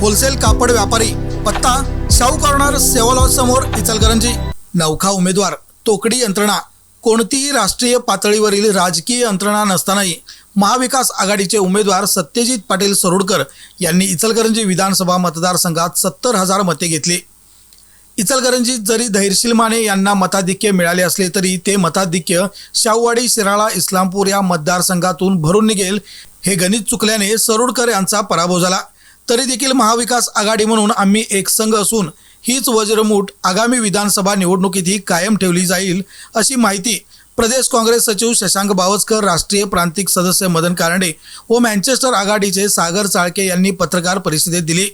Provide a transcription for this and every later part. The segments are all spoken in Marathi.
होलसेल कापड व्यापारी पत्ता शाहू कॉर्नर सेवा समोर इचलकरंजी. नौखा उमेदवार तोकडी यंत्रणा. कोणतीही राष्ट्रीय पातळीवरील राजकीय यंत्रणा नसतानाही महाविकास आघाडीचे उमेदवार सत्यजित पाटील सरोडकर यांनी इचलकरंजी विधानसभा मतदारसंघात सत्तर हजार मते घेतली. इचलकरंजीत जरी धैर्यशील माने यांना मताधिक्य मिळाले असले तरी ते मताधिक्य शाहूवाडी शिराळा इस्लामपूर या मतदारसंघातून भरून निघेल हे गणित चुकल्याने सरोडकर यांचा पराभव झाला. तरी देखील महाविकास आघाडी म्हणून आम्ही एक संघ असून हीच वज्रमूठ आगामी विधानसभा निवडणुकीतही कायम ठेवली जाईल अशी माहिती प्रदेश काँग्रेस सचिव शशांक बावस्कर राष्ट्रीय प्रांतिक सदस्य मदन कारंडे व मँचेस्टर आघाडीचे सागर चाळके यांनी पत्रकार परिषदेत दिली.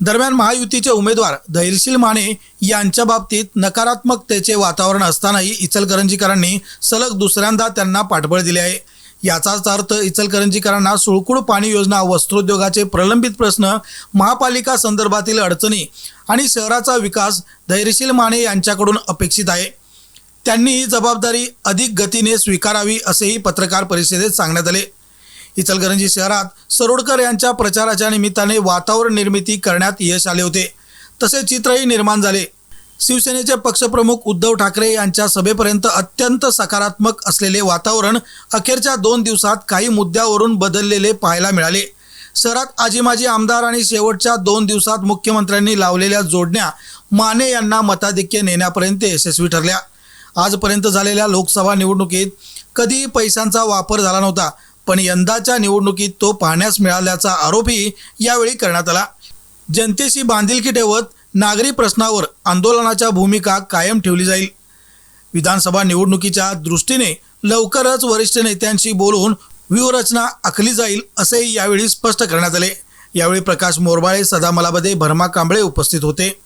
दरम्यान महायुतीचे उमेदवार धैर्यशील माने यांच्या बाबतीत नकारात्मकतेचे वातावरण असतानाही इचलकरंजीकरांनी सलग दुसऱ्यांदा त्यांना पाठबळ दिले आहे. याचाच अर्थ इचलकरंजीकरांना सुळकुड पाणी योजना वस्त्रोद्योगाचे प्रलंबित प्रश्न महापालिका संदर्भातील अडचणी आणि शहराचा विकास धैर्यशील माने यांच्याकडून अपेक्षित आहे. त्यांनी ही जबाबदारी अधिक गतीने स्वीकारावी असेही पत्रकार परिषदेत सांगण्यात आले. इचलकरंजी शहरात सरोडकर यांच्या प्रचाराच्या निमित्ताने वातावरण निर्मिती करण्यात यश आले होते. तसे चित्रही निर्माण झाले. शिवसेनेचे पक्षप्रमुख उद्धव ठाकरे यांच्या सभेपर्यंत अत्यंत सकारात्मक असलेले वातावरण अखेरच्या दोन दिवसात काही मुद्द्यावरून बदललेले पाहायला मिळाले. शहरात आजीमाजी आमदार आणि शेवटच्या दोन दिवसात मुख्यमंत्र्यांनी लावलेल्या जोडण्या माने यांना मताधिक्य नेण्यापर्यंत यशस्वी ठरल्या. आजपर्यंत झालेल्या लोकसभा निवडणुकीत कधीही पैशांचा वापर झाला नव्हता पण यंदाच्या निवडणुकीत तो पाहण्यास मिळाल्याचा आरोपही यावेळी करण्यात आला. जनतेशी बांधिलकी ठेवत नागरी प्रश्नावर आंदोलनाच्या भूमिका कायम ठेवली जाईल. विधानसभा निवडणुकीच्या दृष्टीने लवकरच वरिष्ठ नेत्यांशी बोलून व्यूहरचना आखली जाईल असेही यावेळी स्पष्ट करण्यात आले. यावेळी प्रकाश मोरबाळे सदा मलाबदे भरमा कांबळे उपस्थित होते.